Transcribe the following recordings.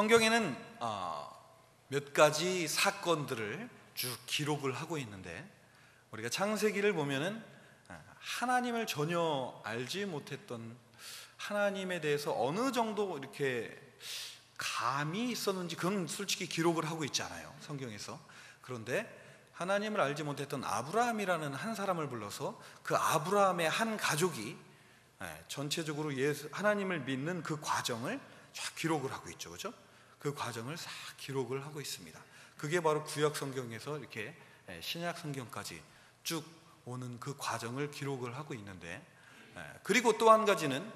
성경에는 어, 몇 가지 사건들을 쭉 기록을 하고 있는데 우리가 창세기를 보면은 어, 하나님을 전혀 알지 못했던 하나님에 대해서 어느 정도 이렇게 감이 있었는지 그건 솔직히 기록을 하고 있지 않아요 성경에서 그런데 하나님을 알지 못했던 아브라함이라는 한 사람을 불러서 그 아브라함의 한 가족이 예, 전체적으로 하나님을 믿는 그 과정을 쫙 기록을 하고 있죠, 그죠? 그 과정을 싹 기록을 하고 있습니다. 그게 바로 구약 성경에서 이렇게 예, 신약 성경까지 쭉 오는 그 과정을 기록을 하고 있는데, 예, 그리고 또 한 가지는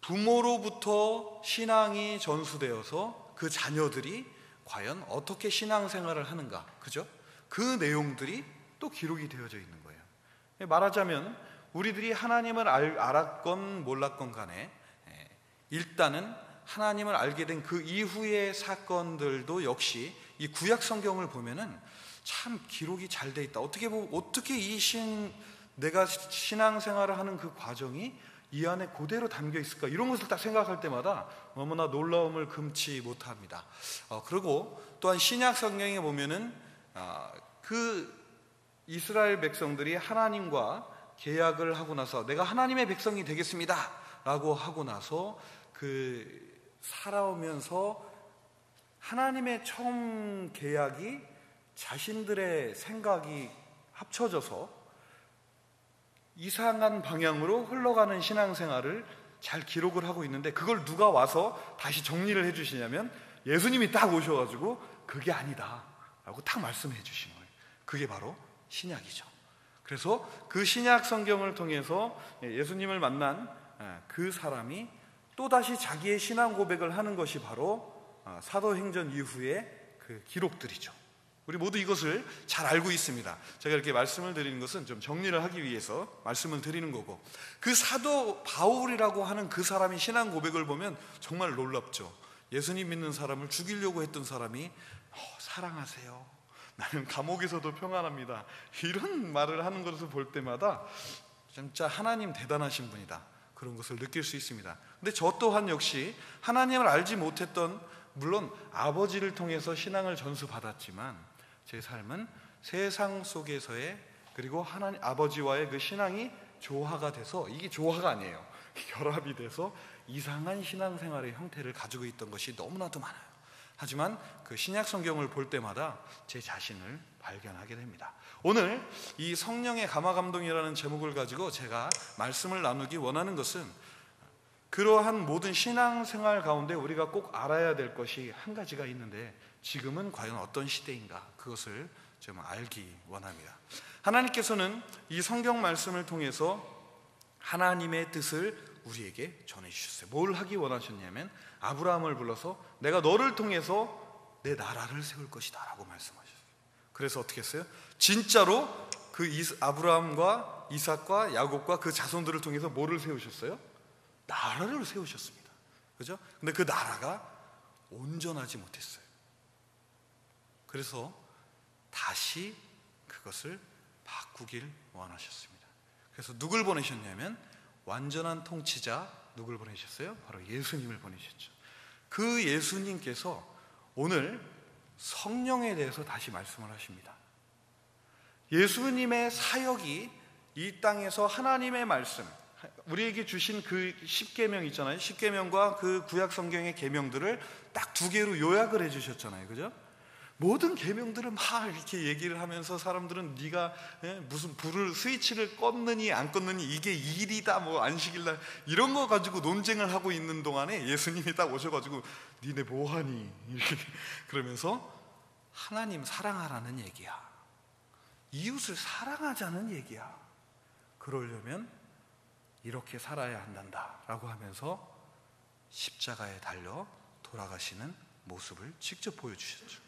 부모로부터 신앙이 전수되어서 그 자녀들이 과연 어떻게 신앙생활을 하는가, 그죠? 그 내용들이 또 기록이 되어져 있는 거예요. 말하자면 우리들이 하나님을 알, 알았건 몰랐건 간에 예, 일단은 하나님을 알게 된 그 이후의 사건들도 역시 이 구약 성경을 보면은 참 기록이 잘 돼 있다. 어떻게 보 어떻게 이 신 내가 신앙생활을 하는 그 과정이 이 안에 그대로 담겨 있을까? 이런 것을 딱 생각할 때마다 너무나 놀라움을 금치 못합니다. 어, 그리고 또한 신약 성경에 보면은 어, 그 이스라엘 백성들이 하나님과 계약을 하고 나서 내가 하나님의 백성이 되겠습니다. 라고 하고 나서 그 살아오면서 하나님의 처음 계약이 자신들의 생각이 합쳐져서 이상한 방향으로 흘러가는 신앙생활을 잘 기록을 하고 있는데 그걸 누가 와서 다시 정리를 해 주시냐면 예수님이 딱 오셔가지고 그게 아니다 라고 딱 말씀해 주신 거예요. 그게 바로 신약이죠. 그래서 그 신약 성경을 통해서 예수님을 만난 예, 그 사람이 또다시 자기의 신앙 고백을 하는 것이 바로 어, 사도행전 이후의 그 기록들이죠. 우리 모두 이것을 잘 알고 있습니다. 제가 이렇게 말씀을 드리는 것은 좀 정리를 하기 위해서 말씀을 드리는 거고 그 사도 바울이라고 하는 그 사람이 신앙 고백을 보면 정말 놀랍죠. 예수님 믿는 사람을 죽이려고 했던 사람이 어, 사랑하세요. 나는 감옥에서도 평안합니다. 이런 말을 하는 것을 볼 때마다 진짜 하나님 대단하신 분이다. 그런 것을 느낄 수 있습니다. 근데 저 또한 역시 하나님을 알지 못했던 물론 아버지를 통해서 신앙을 전수받았지만 제 삶은 세상 속에서의 그리고 하나님 아버지와의 그 신앙이 조화가 돼서 이게 조화가 아니에요. 결합이 돼서 이상한 신앙생활의 형태를 가지고 있던 것이 너무나도 많아요. 하지만 그 신약 성경을 볼 때마다 제 자신을 발견하게 됩니다. 오늘 이 성령의 감화 감동이라는 제목을 가지고 제가 말씀을 나누기 원하는 것은 그러한 모든 신앙생활 가운데 우리가 꼭 알아야 될 것이 한 가지가 있는데 지금은 과연 어떤 시대인가 그것을 좀 알기 원합니다. 하나님께서는 이 성경 말씀을 통해서 하나님의 뜻을 우리에게 전해 주셨어요. 뭘 하기 원하셨냐면 아브라함을 불러서 내가 너를 통해서 내 나라를 세울 것이다라고 말씀하셨어요. 그래서 어떻게 했어요? 진짜로 그 아브라함과 이삭과 야곱과 그 자손들을 통해서 뭐를 세우셨어요? 나라를 세우셨습니다. 그죠? 근데 그 나라가 온전하지 못했어요. 그래서 다시 그것을 바꾸길 원하셨습니다. 그래서 누굴 보내셨냐면 완전한 통치자 누굴 보내셨어요? 바로 예수님을 보내셨죠. 그 예수님께서 오늘 성령에 대해서 다시 말씀을 하십니다. 예수님의 사역이 이 땅에서 하나님의 말씀, 우리에게 주신 그 십계명 있잖아요. 십계명과 그 구약 성경의 계명들을 딱 두 개로 요약을 해 주셨잖아요. 그죠? 모든 계명들을 막 이렇게 얘기를 하면서 사람들은 네가 예, 무슨 불을 스위치를 껐느니 안 껐느니 이게 일이다 뭐 안식일날 이런 거 가지고 논쟁을 하고 있는 동안에 예수님이 딱 오셔가지고 니네 뭐하니 이렇게 그러면서 하나님 사랑하라는 얘기야 이웃을 사랑하자는 얘기야 그러려면 이렇게 살아야 한단다 라고 하면서 십자가에 달려 돌아가시는 모습을 직접 보여주셨죠.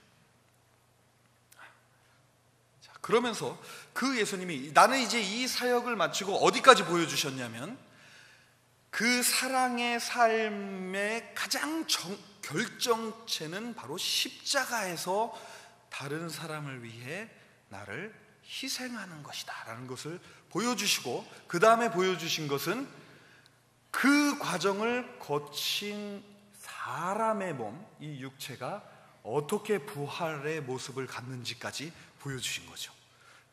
그러면서 그 예수님이 나는 이제 이 사역을 마치고 어디까지 보여주셨냐면 그 사랑의 삶의 가장 정, 결정체는 바로 십자가에서 다른 사람을 위해 나를 희생하는 것이다 라는 것을 보여주시고 그 다음에 보여주신 것은 그 과정을 거친 사람의 몸, 이 육체가 어떻게 부활의 모습을 갖는지까지 보여주신 거죠.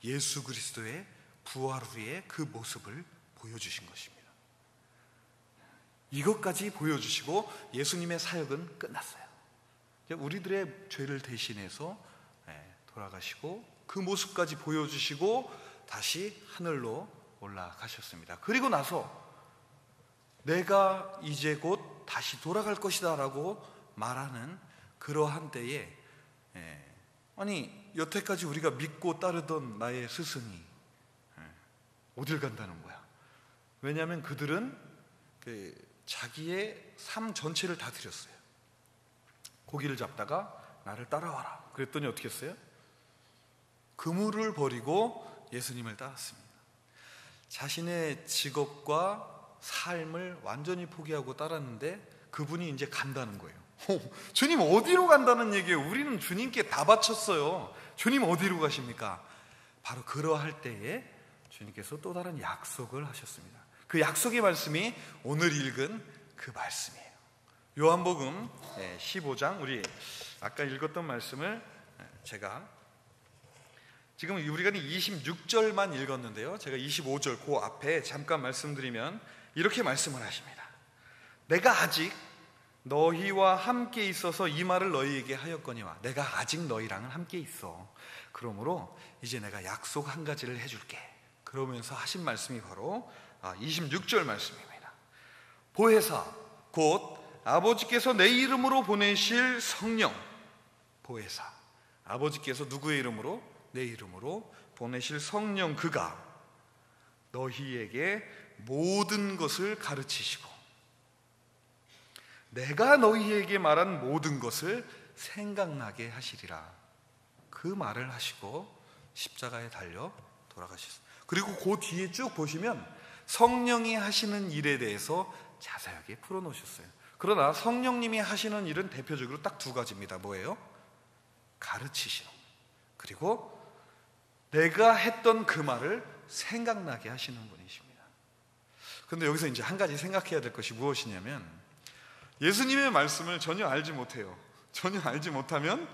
예수 그리스도의 부활 후에 그 모습을 보여주신 것입니다. 이것까지 보여주시고 예수님의 사역은 끝났어요. 우리들의 죄를 대신해서 예, 돌아가시고 그 모습까지 보여주시고 다시 하늘로 올라가셨습니다. 그리고 나서 내가 이제 곧 다시 돌아갈 것이다 라고 말하는 그러한 때에 예, 아니 여태까지 우리가 믿고 따르던 나의 스승이 예, 어딜 간다는 거야 왜냐하면 그들은 그 자기의 삶 전체를 다 드렸어요 고기를 잡다가 나를 따라와라 그랬더니 어떻게 했어요? 그물을 버리고 예수님을 따랐습니다 자신의 직업과 삶을 완전히 포기하고 따랐는데 그분이 이제 간다는 거예요. 주님 어디로 간다는 얘기예요? 우리는 주님께 다 바쳤어요. 주님 어디로 가십니까? 바로 그러할 때에 주님께서 또 다른 약속을 하셨습니다. 그 약속의 말씀이 오늘 읽은 그 말씀이에요. 요한복음 15장 우리 아까 읽었던 말씀을 제가 지금 우리가 26절만 읽었는데요. 제가 25절 그 앞에 잠깐 말씀드리면 이렇게 말씀을 하십니다. 내가 아직 너희와 함께 있어서 이 말을 너희에게 하였거니와 내가 아직 너희랑은 함께 있어. 그러므로 이제 내가 약속 한 가지를 해줄게. 그러면서 하신 말씀이 바로 26절 아, 말씀입니다. 보혜사 곧 아버지께서 내 이름으로 보내실 성령 보혜사 아버지께서 누구의 이름으로 내 이름으로 보내실 성령 그가 너희에게 모든 것을 가르치시고 내가 너희에게 말한 모든 것을 생각나게 하시리라. 그 말을 하시고 십자가에 달려 돌아가셨습니다. 그리고 그 뒤에 쭉 보시면 성령이 하시는 일에 대해서 자세하게 풀어놓으셨어요. 그러나 성령님이 하시는 일은 대표적으로 딱 두 가지입니다. 뭐예요? 가르치시는. 그리고 내가 했던 그 말을 생각나게 하시는 분이십니다. 근데 여기서 이제 한 가지 생각해야 될 것이 무엇이냐면 예수님의 말씀을 전혀 알지 못해요. 전혀 알지 못하면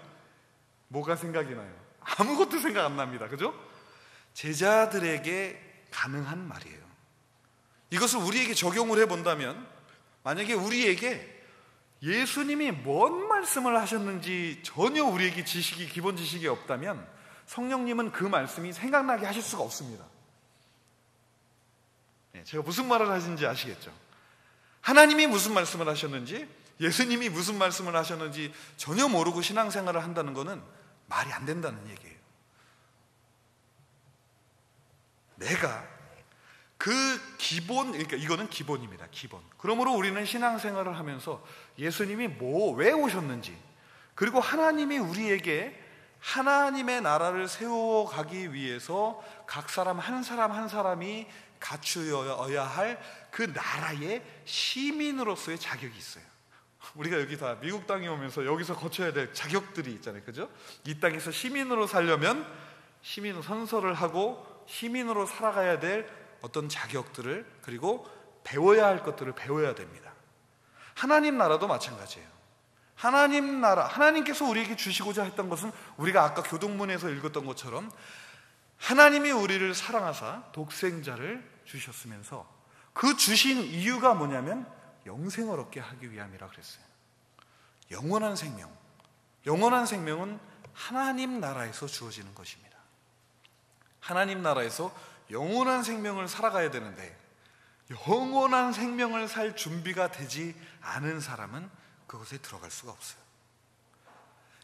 뭐가 생각이 나요? 아무것도 생각 안 납니다. 그죠? 제자들에게 가능한 말이에요. 이것을 우리에게 적용을 해 본다면 만약에 우리에게 예수님이 뭔 말씀을 하셨는지 전혀 우리에게 지식이 기본 지식이 없다면 성령님은 그 말씀이 생각나게 하실 수가 없습니다. 예, 제가 무슨 말을 하신지 아시겠죠? 하나님이 무슨 말씀을 하셨는지, 예수님이 무슨 말씀을 하셨는지 전혀 모르고 신앙생활을 한다는 것은 말이 안 된다는 얘기예요. 내가 그 기본, 그러니까 이거는 기본입니다. 기본. 그러므로 우리는 신앙생활을 하면서 예수님이 뭐, 왜 오셨는지, 그리고 하나님이 우리에게 하나님의 나라를 세워가기 위해서 각 사람 한 사람 한 사람이 갖추어야 할 그 나라의 시민으로서의 자격이 있어요. 우리가 여기 다 미국 땅에 오면서 여기서 거쳐야 될 자격들이 있잖아요. 그죠? 이 땅에서 시민으로 살려면 시민 선서를 하고 시민으로 살아가야 될 어떤 자격들을 그리고 배워야 할 것들을 배워야 됩니다. 하나님 나라도 마찬가지예요. 하나님 나라, 하나님께서 우리에게 주시고자 했던 것은 우리가 아까 교동문에서 읽었던 것처럼 하나님이 우리를 사랑하사 독생자를 주셨으면서 그 주신 이유가 뭐냐면 영생을 얻게 하기 위함이라 그랬어요. 영원한 생명. 영원한 생명은 하나님 나라에서 주어지는 것입니다. 하나님 나라에서 영원한 생명을 살아가야 되는데 영원한 생명을 살 준비가 되지 않은 사람은 그곳에 들어갈 수가 없어요.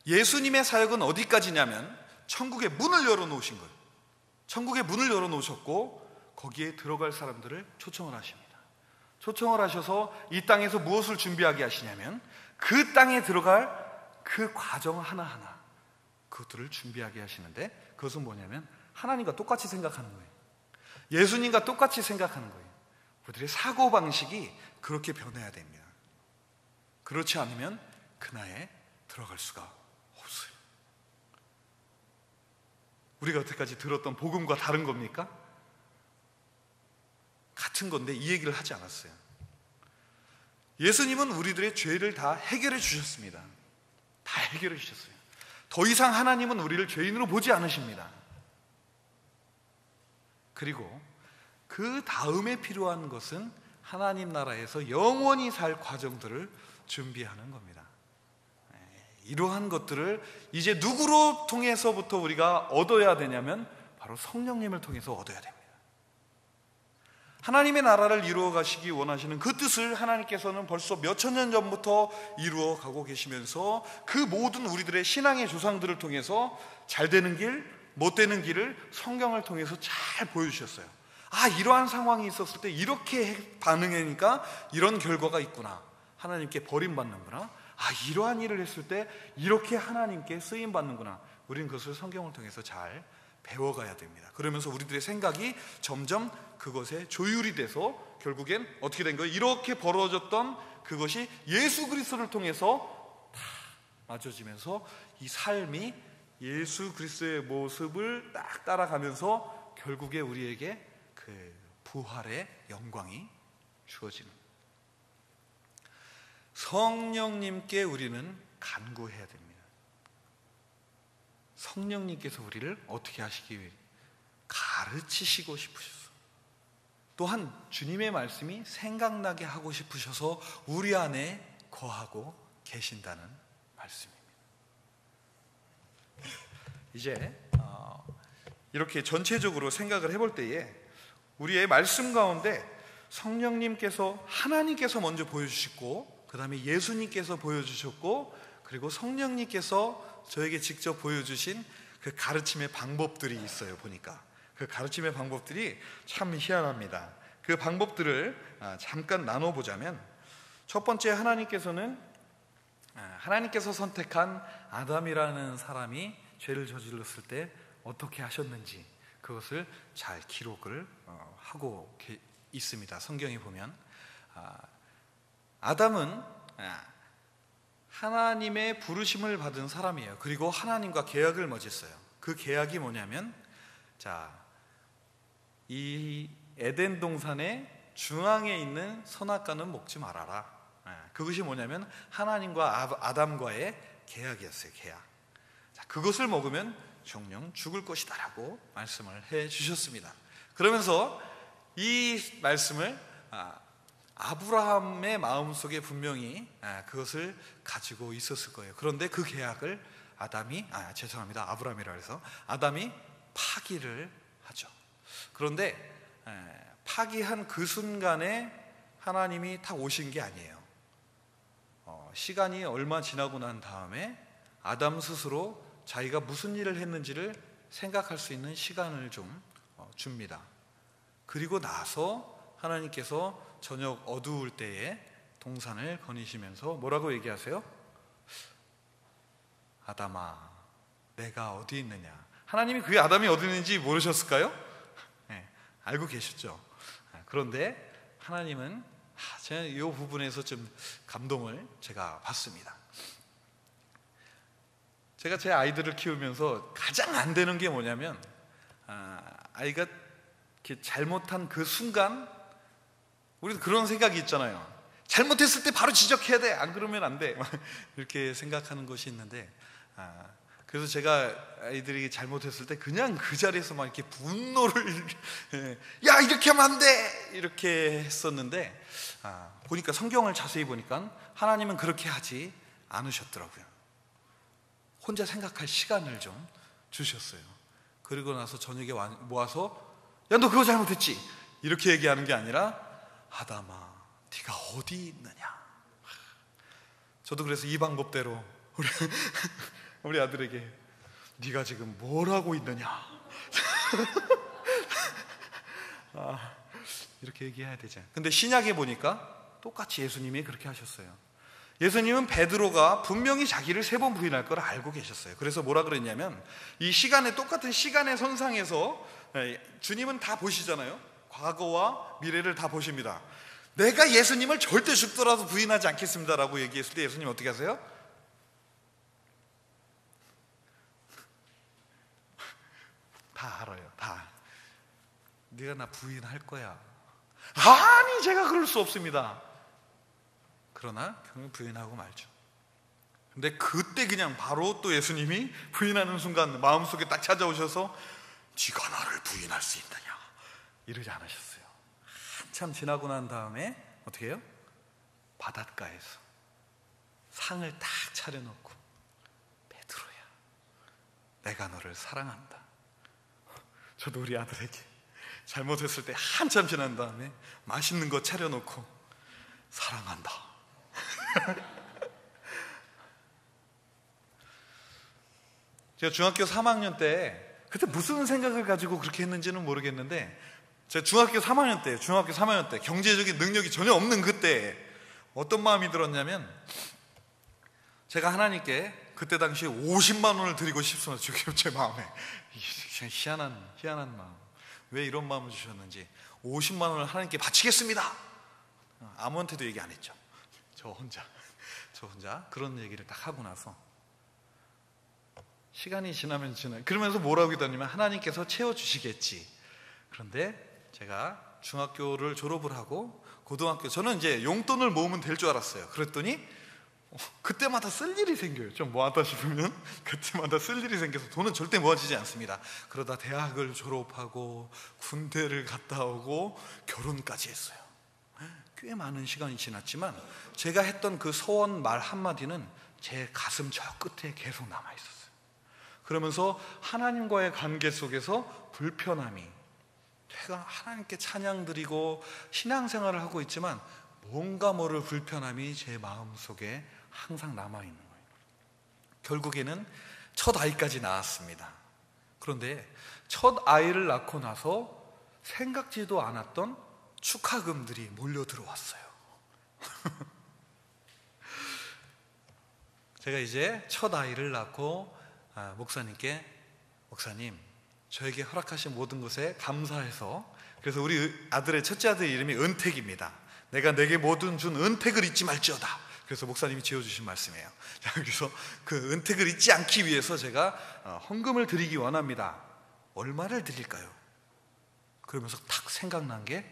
예수님의 사역은 어디까지냐면 천국의 문을 열어놓으신 거예요. 천국의 문을 열어놓으셨고 거기에 들어갈 사람들을 초청을 하십니다. 초청을 하셔서 이 땅에서 무엇을 준비하게 하시냐면 그 땅에 들어갈 그 과정 하나하나 그것들을 준비하게 하시는데 그것은 뭐냐면 하나님과 똑같이 생각하는 거예요. 예수님과 똑같이 생각하는 거예요. 우리들의 사고방식이 그렇게 변해야 됩니다. 그렇지 않으면 그나에 들어갈 수가 없어요. 우리가 여태까지 들었던 복음과 다른 겁니까? 같은 건데 이 얘기를 하지 않았어요. 예수님은 우리들의 죄를 다 해결해 주셨습니다. 다 해결해 주셨어요. 더 이상 하나님은 우리를 죄인으로 보지 않으십니다. 그리고 그 다음에 필요한 것은 하나님 나라에서 영원히 살 과정들을 준비하는 겁니다. 네, 이러한 것들을 이제 누구로 통해서부터 우리가 얻어야 되냐면 바로 성령님을 통해서 얻어야 됩니다. 하나님의 나라를 이루어 가시기 원하시는 그 뜻을 하나님께서는 벌써 몇천 년 전부터 이루어 가고 계시면서 그 모든 우리들의 신앙의 조상들을 통해서 잘 되는 길, 못 되는 길을 성경을 통해서 잘 보여주셨어요. 아, 이러한 상황이 있었을 때 이렇게 반응하니까 이런 결과가 있구나. 하나님께 버림받는구나. 아, 이러한 일을 했을 때 이렇게 하나님께 쓰임 받는구나. 우리는 그것을 성경을 통해서 잘 배워가야 됩니다. 그러면서 우리들의 생각이 점점 그것에 조율이 돼서 결국엔 어떻게 된 거예요? 이렇게 벌어졌던 그것이 예수 그리스도를 통해서 다 맞춰지면서 이 삶이 예수 그리스도의 모습을 딱 따라가면서 결국에 우리에게 그 부활의 영광이 주어지는 성령님께 우리는 간구해야 됩니다. 성령님께서 우리를 어떻게 하시기 위해 가르치시고 싶으셨어. 또한 주님의 말씀이 생각나게 하고 싶으셔서 우리 안에 거하고 계신다는 말씀입니다. 이제 어, 이렇게 전체적으로 생각을 해볼 때에 우리의 말씀 가운데 성령님께서 하나님께서 먼저 보여주시고 그 다음에 예수님께서 보여주셨고 그리고 성령님께서 저에게 직접 보여주신 그 가르침의 방법들이 있어요, 보니까. 그 가르침의 방법들이 참 희한합니다. 그 방법들을 아, 잠깐 나눠보자면 첫 번째 하나님께서는 아, 하나님께서 선택한 아담이라는 사람이 죄를 저질렀을 때 어떻게 하셨는지 그것을 잘 기록을 어, 하고 있습니다. 성경에 보면 아, 아담은 하나님의 부르심을 받은 사람이에요. 그리고 하나님과 계약을 맺었어요. 그 계약이 뭐냐면, 자, 이 에덴 동산의 중앙에 있는 선악과는 먹지 말아라. 예, 그것이 뭐냐면 하나님과 아담과의 계약이었어요. 계약. 자, 그것을 먹으면 정령 죽을 것이다라고 말씀을 해 주셨습니다. 그러면서 이 말씀을 아, 아브라함의 마음속에 분명히 아, 그것을 가지고 있었을 거예요. 그런데 그 계약을 아담이 아 죄송합니다. 아브라함이라 해서 아담이 파기를 하죠. 그런데 파기한 그 순간에 하나님이 다 오신 게 아니에요. 어, 시간이 얼마 지나고 난 다음에 아담 스스로 자기가 무슨 일을 했는지를 생각할 수 있는 시간을 좀 어, 줍니다. 그리고 나서 하나님께서 저녁 어두울 때에 동산을 거니시면서 뭐라고 얘기하세요? 아담아, 내가 어디 있느냐? 하나님이 그 아담이 어디 있는지 모르셨을까요? 네, 알고 계셨죠. 아, 그런데 하나님은 아, 제가 이 부분에서 좀 감동을 제가 받습니다. 제가 제 아이들을 키우면서 가장 안 되는 게 뭐냐면 아, 아이가 잘못한 그 순간 우리도 그런 생각이 있잖아요. 잘못했을 때 바로 지적해야 돼. 안 그러면 안 돼. 이렇게 생각하는 것이 있는데, 아, 그래서 제가 아이들이 잘못했을 때 그냥 그 자리에서 막 이렇게 분노를, 예, 야, 이렇게 하면 안 돼! 이렇게 했었는데, 아, 보니까 성경을 자세히 보니까 하나님은 그렇게 하지 않으셨더라고요. 혼자 생각할 시간을 좀 주셨어요. 그리고 나서 저녁에 모아서, 야, 너 그거 잘못했지? 이렇게 얘기하는 게 아니라, 아담아, 네가 어디 있느냐? 저도 그래서 이 방법대로 우리, 우리 아들에게 네가 지금 뭘 하고 있느냐? 아, 이렇게 얘기해야 되죠. 근데 신약에 보니까 똑같이 예수님이 그렇게 하셨어요. 예수님은 베드로가 분명히 자기를 세 번 부인할 걸 알고 계셨어요. 그래서 뭐라 그랬냐면 이 시간에 똑같은 시간의 선상에서 예, 주님은 다 보시잖아요. 과거와 미래를 다 보십니다. 내가 예수님을 절대 죽더라도 부인하지 않겠습니다라고 얘기했을 때 예수님 어떻게 하세요? 다 알아요. 다. 네가 나 부인할 거야. 아니, 제가 그럴 수 없습니다. 그러나 결국 부인하고 말죠. 근데 그때 그냥 바로 또 예수님이 부인하는 순간 마음속에 딱 찾아오셔서 네가 나를 부인할 수 있느냐 이러지 않으셨어요. 한참 지나고 난 다음에 어떻게 해요? 바닷가에서 상을 딱 차려놓고 베드로야 내가 너를 사랑한다. 저도 우리 아들에게 잘못했을 때 한참 지난 다음에 맛있는 거 차려놓고 사랑한다. 제가 중학교 3학년 때 그때 무슨 생각을 가지고 그렇게 했는지는 모르겠는데 제가 중학교 3학년 때, 중학교 3학년 때 경제적인 능력이 전혀 없는 그때 어떤 마음이 들었냐면 제가 하나님께 그때 당시 50만 원을 드리고 싶습니다. 지금 제 마음에 희한한 희한한 마음. 왜 이런 마음을 주셨는지 50만 원을 하나님께 바치겠습니다. 아무한테도 얘기 안 했죠. 저 혼자 저 혼자 그런 얘기를 딱 하고 나서 시간이 지나면 지나 그러면서 뭐라고 했더니면 하나님께서 채워 주시겠지. 그런데 제가 중학교를 졸업을 하고 고등학교 저는 이제 용돈을 모으면 될 줄 알았어요. 그랬더니 어, 그때마다 쓸 일이 생겨요. 좀 모았다 싶으면 그때마다 쓸 일이 생겨서 돈은 절대 모아지지 않습니다. 그러다 대학을 졸업하고 군대를 갔다 오고 결혼까지 했어요. 꽤 많은 시간이 지났지만 제가 했던 그 소원 말 한마디는 제 가슴 저 끝에 계속 남아 있었어요. 그러면서 하나님과의 관계 속에서 불편함이 제가 하나님께 찬양 드리고 신앙생활을 하고 있지만 뭔가 모를 불편함이 제 마음 속에 항상 남아 있는 거예요. 결국에는 첫 아이까지 낳았습니다. 그런데 첫 아이를 낳고 나서 생각지도 않았던 축하금들이 몰려 들어왔어요. 제가 이제 첫 아이를 낳고 아, 목사님께 목사님 저에게 허락하신 모든 것에 감사해서 그래서 우리 아들의 첫째 아들 이름이 은택입니다. 내가 내게 모든 준 은택을 잊지 말지어다. 그래서 목사님이 지어주신 말씀이에요. 그래서 그 은택을 잊지 않기 위해서 제가 어, 헌금을 드리기 원합니다. 얼마를 드릴까요? 그러면서 탁 생각난 게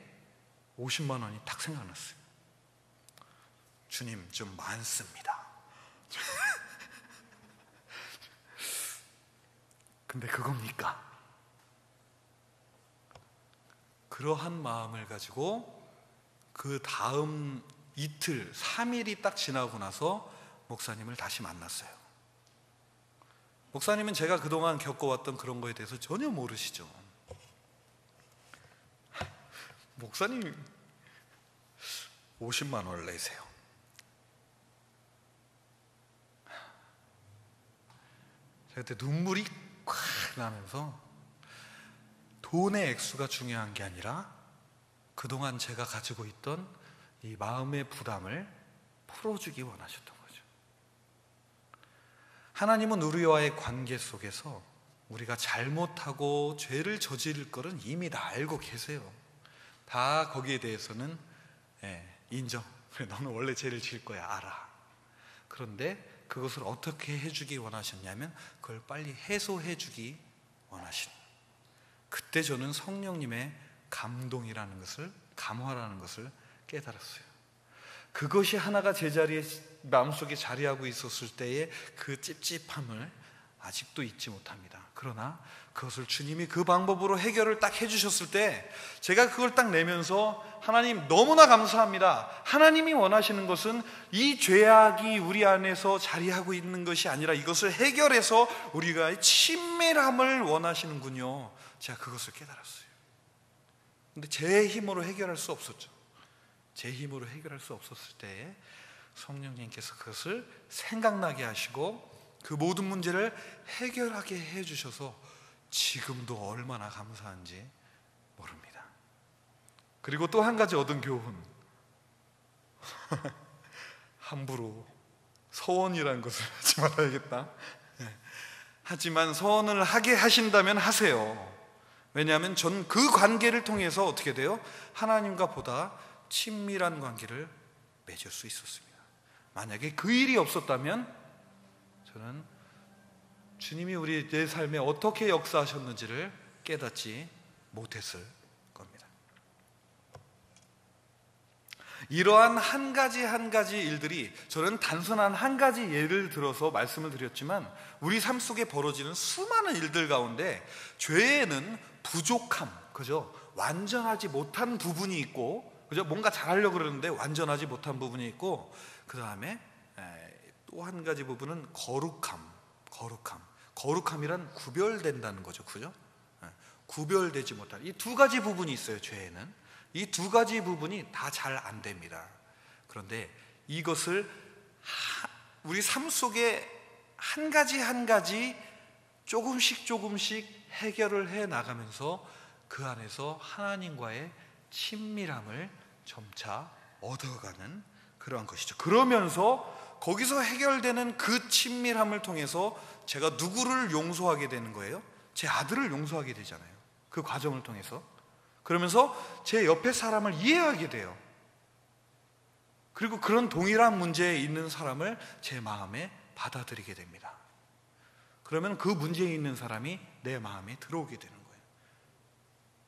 50만 원이 탁 생각났어요. 주님 좀 많습니다. 근데 그겁니까? 그러한 마음을 가지고 그 다음 이틀, 3일이 딱 지나고 나서 목사님을 다시 만났어요. 목사님은 제가 그동안 겪어왔던 그런 거에 대해서 전혀 모르시죠. 목사님 50만 원을 내세요. 제가 그때 눈물이 콱 나면서 돈의 액수가 중요한 게 아니라 그동안 제가 가지고 있던 이 마음의 부담을 풀어주기 원하셨던 거죠. 하나님은 우리와의 관계 속에서 우리가 잘못하고 죄를 저지를 거는 이미 다 알고 계세요. 다 거기에 대해서는 예, 인정. 너는 원래 죄를 질 거야 알아. 그런데 그것을 어떻게 해주기 원하셨냐면 그걸 빨리 해소해주기 원하신. 그때 저는 성령님의 감동이라는 것을 감화라는 것을 깨달았어요. 그것이 하나가 제자리에 마음속에 자리하고 있었을 때의 그 찝찝함을 아직도 잊지 못합니다. 그러나 그것을 주님이 그 방법으로 해결을 딱 해주셨을 때 제가 그걸 딱 내면서 하나님 너무나 감사합니다. 하나님이 원하시는 것은 이 죄악이 우리 안에서 자리하고 있는 것이 아니라 이것을 해결해서 우리가 친밀함을 원하시는군요. 제가 그것을 깨달았어요. 근데 제 힘으로 해결할 수 없었죠. 제 힘으로 해결할 수 없었을 때 성령님께서 그것을 생각나게 하시고 그 모든 문제를 해결하게 해주셔서 지금도 얼마나 감사한지 모릅니다. 그리고 또 한 가지 얻은 교훈. 함부로 서원이라는 것을 하지 말아야겠다. 네. 하지만 서원을 하게 하신다면 하세요. 왜냐하면 전 그 관계를 통해서 어떻게 돼요? 하나님과 보다 친밀한 관계를 맺을 수 있었습니다. 만약에 그 일이 없었다면 저는 주님이 우리 내 삶에 어떻게 역사하셨는지를 깨닫지 못했을 겁니다. 이러한 한 가지 한 가지 일들이 저는 단순한 한 가지 예를 들어서 말씀을 드렸지만 우리 삶 속에 벌어지는 수많은 일들 가운데 죄에는 부족함, 그죠? 완전하지 못한 부분이 있고, 그죠? 뭔가 잘하려고 그러는데 완전하지 못한 부분이 있고, 그 다음에 또 한 가지 부분은 거룩함, 거룩함. 거룩함이란 구별된다는 거죠, 그죠? 구별되지 못한 이 두 가지 부분이 있어요, 죄에는. 이 두 가지 부분이 다 잘 안 됩니다. 그런데 이것을 우리 삶 속에 한 가지 한 가지 조금씩 조금씩 해결을 해 나가면서 그 안에서 하나님과의 친밀함을 점차 얻어가는 그러한 것이죠. 그러면서 거기서 해결되는 그 친밀함을 통해서 제가 누구를 용서하게 되는 거예요? 제 아들을 용서하게 되잖아요. 그 과정을 통해서. 그러면서 제 옆에 사람을 이해하게 돼요. 그리고 그런 동일한 문제에 있는 사람을 제 마음에 받아들이게 됩니다. 그러면 그 문제에 있는 사람이 내 마음에 들어오게 되는 거예요.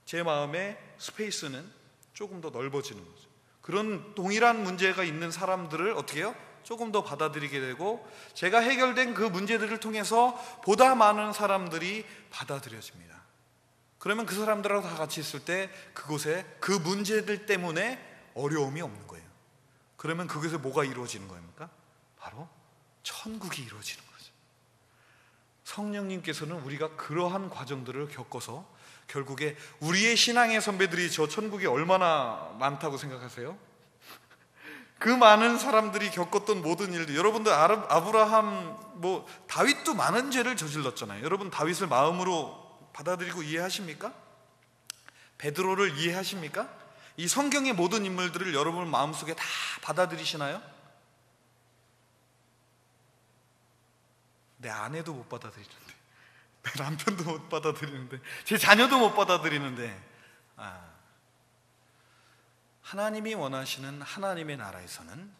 제 마음의 스페이스는 조금 더 넓어지는 거죠. 그런 동일한 문제가 있는 사람들을 어떻게 해요? 조금 더 받아들이게 되고 제가 해결된 그 문제들을 통해서 보다 많은 사람들이 받아들여집니다. 그러면 그 사람들하고 다 같이 있을 때 그곳에 그 문제들 때문에 어려움이 없는 거예요. 그러면 그곳에 뭐가 이루어지는 겁니까? 바로 천국이 이루어지는 거죠. 성령님께서는 우리가 그러한 과정들을 겪어서 결국에 우리의 신앙의 선배들이 저 천국이 얼마나 많다고 생각하세요? 그 많은 사람들이 겪었던 모든 일들 여러분들 아브라함 뭐 다윗도 많은 죄를 저질렀잖아요. 여러분 다윗을 마음으로 받아들이고 이해하십니까? 베드로를 이해하십니까? 이 성경의 모든 인물들을 여러분 마음속에 다 받아들이시나요? 내 아내도 못 받아들이는데 내 남편도 못 받아들이는데 제 자녀도 못 받아들이는데 아, 하나님이 원하시는 하나님의 나라에서는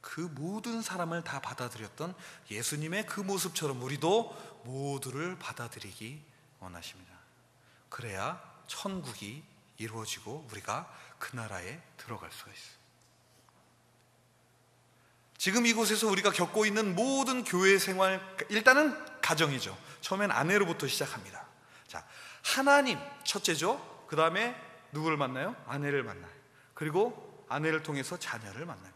그 모든 사람을 다 받아들였던 예수님의 그 모습처럼 우리도 모두를 받아들이기 원하십니다. 그래야 천국이 이루어지고 우리가 그 나라에 들어갈 수가 있어요. 지금 이곳에서 우리가 겪고 있는 모든 교회 생활, 일단은 가정이죠. 처음엔 아내로부터 시작합니다. 자, 하나님, 첫째죠. 그 다음에 누구를 만나요? 아내를 만나요. 그리고 아내를 통해서 자녀를 만납니다.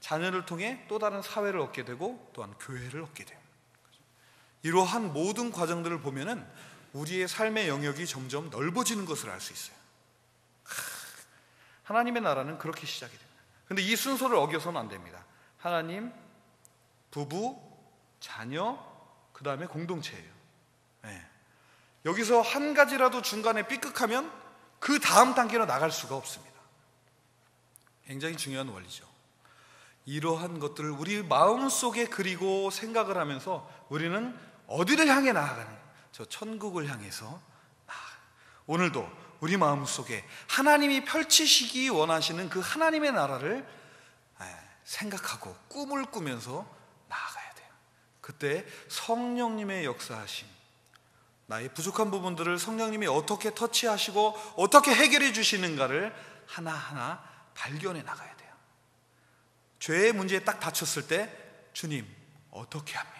자녀를 통해 또 다른 사회를 얻게 되고 또한 교회를 얻게 돼요. 이러한 모든 과정들을 보면은 우리의 삶의 영역이 점점 넓어지는 것을 알 수 있어요. 하나님의 나라는 그렇게 시작이 됩니다. 근데 이 순서를 어겨서는 안 됩니다. 하나님, 부부, 자녀, 그 다음에 공동체예요. 네. 여기서 한 가지라도 중간에 삐끗하면 그 다음 단계로 나갈 수가 없습니다. 굉장히 중요한 원리죠. 이러한 것들을 우리 마음 속에 그리고 생각을 하면서 우리는 어디를 향해 나아가는 저 천국을 향해서 오늘도 우리 마음 속에 하나님이 펼치시기 원하시는 그 하나님의 나라를 생각하고 꿈을 꾸면서 나아가야 돼요. 그때 성령님의 역사하심, 나의 부족한 부분들을 성령님이 어떻게 터치하시고 어떻게 해결해 주시는가를 하나하나 발견해 나가야 돼요. 죄의 문제에 딱 닥쳤을 때 주님 어떻게 합니까?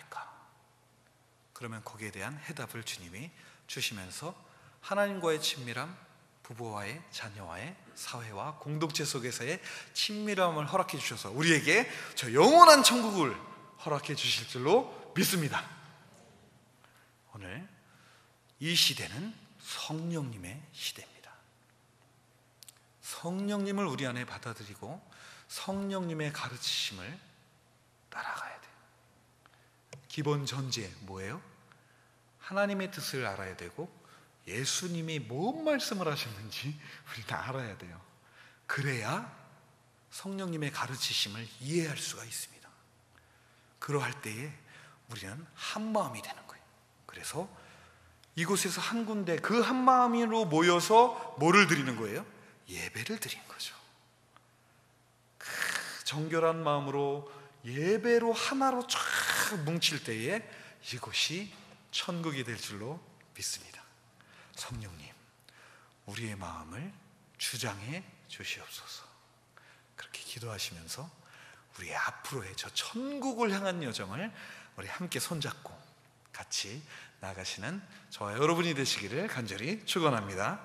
그러면 거기에 대한 해답을 주님이 주시면서 하나님과의 친밀함, 부부와의 자녀와의 사회와 공동체 속에서의 친밀함을 허락해 주셔서 우리에게 저 영원한 천국을 허락해 주실 줄로 믿습니다. 오늘 이 시대는 성령님의 시대입니다. 성령님을 우리 안에 받아들이고 성령님의 가르치심을 따라가야 기본 전제 뭐예요? 하나님의 뜻을 알아야 되고 예수님이 뭔 말씀을 하셨는지 우리는 알아야 돼요. 그래야 성령님의 가르치심을 이해할 수가 있습니다. 그러할 때에 우리는 한 마음이 되는 거예요. 그래서 이곳에서 한 군데 그 한 마음으로 모여서 뭐를 드리는 거예요? 예배를 드린 거죠. 그 정결한 마음으로 예배로 하나로 쫙 뭉칠 때에 이곳이 천국이 될 줄로 믿습니다. 성령님, 우리의 마음을 주장해 주시옵소서. 그렇게 기도하시면서 우리 앞으로의 저 천국을 향한 여정을 우리 함께 손잡고 같이 나가시는 저와 여러분이 되시기를 간절히 축원합니다.